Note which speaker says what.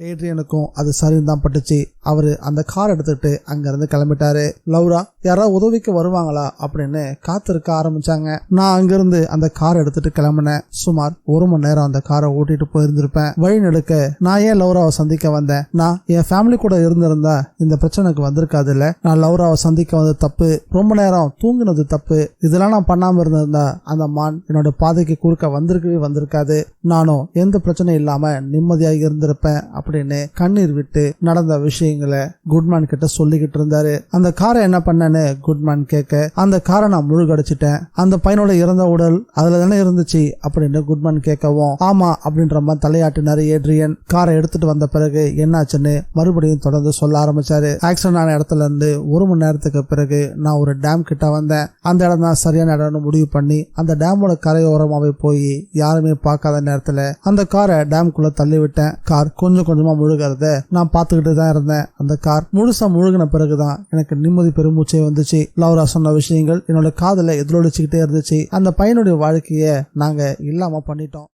Speaker 1: ஏட்ரியனுக்கும் அது சரின்னு தான் பட்டுச்சு அவரு அந்த கார் எடுத்துட்டு அங்கிருந்து கிளம்பிட்டாரு. லவ்ரா யாராவது உதவிக்கு வருவாங்களா? அப்படின்னு காத்திருக்க ஆரம்பிச்சாங்க. நான் அங்கிருந்து அந்த கார் எடுத்துட்டு கிளம்பினேன். சுமார் ஒரு மணி நேரம் அந்த காரை ஓட்டிட்டு போயிருந்திருப்பேன். வழி நெடுக்க நான் ஏன் லவ்ராவை சந்திக்க வந்தேன்? நான் என் ஃபேமிலி கூட இருந்திருந்தா இந்த பிரச்சனைக்கு வந்திருக்காது இல்ல நான் லவ்ராவை சந்திக்க வந்தது தப்பு. ரொம்ப நேரம் தூங்கினது தப்பு. இதெல்லாம் நான் பண்ணாம இருந்திருந்தா அந்த மான் என்னோட பாதைக்கு குறுக்க வந்திருக்கவே வந்திருக்காது. நானும் எந்த பிரச்சனையும் இல்லாம நிம்மதியாக இருந்திருப்பேன் அப்படின்னு கண்ணீர் விட்டு நடந்த விஷயங்களை குட்மேன் கிட்ட சொல்லிக்கிட்டு இருந்தாரு. அந்த காரை என்ன பண்ணேன்னு குட்மேன் கேட்க அந்த காரை நான் முழுகடிச்சிட்டேன். அந்த பையனோட இறந்த உடல் அதுல தானே இருந்துச்சு அப்படின்னு குட்மேன் கேட்கவும் ஆமா அப்படின்ற மாதிரி தலையாட்டினாரு ஏட்ரியன். காரை எடுத்துட்டு வந்த பிறகு என்னாச்சுன்னு மறுபடியும் தொடர்ந்து சொல்ல ஆரம்பிச்சாரு. ஆக்சிடென்ட் ஆன இடத்துல இருந்து ஒரு மணி நேரத்துக்கு பிறகு நான் ஒரு டேம் கிட்ட வந்தேன். அந்த இடம் தான் சரியான இடம்னு முடிவு பண்ணி அந்த டேமோட கரையோரமாவே போய் யாருமே பார்க்காத நேரத்துல அந்த காரை டேம்குள்ள தள்ளி விட்டேன் கார் கொஞ்சம் கொஞ்சம் முழுகிறத நான் பார்த்துக்கிட்டு தான் இருந்தேன். அந்த கார் முழுசா முழுகின பிறகுதான் எனக்கு நிம்மதி பெருமூச்சே வந்துச்சு. லவ்ரா சொன்ன விஷயங்கள் என்னோட காதல எதிரொலிச்சுக்கிட்டே இருந்துச்சு. அந்த பையனுடைய வாழ்க்கைய நாங்க இல்லாம பண்ணிட்டோம்.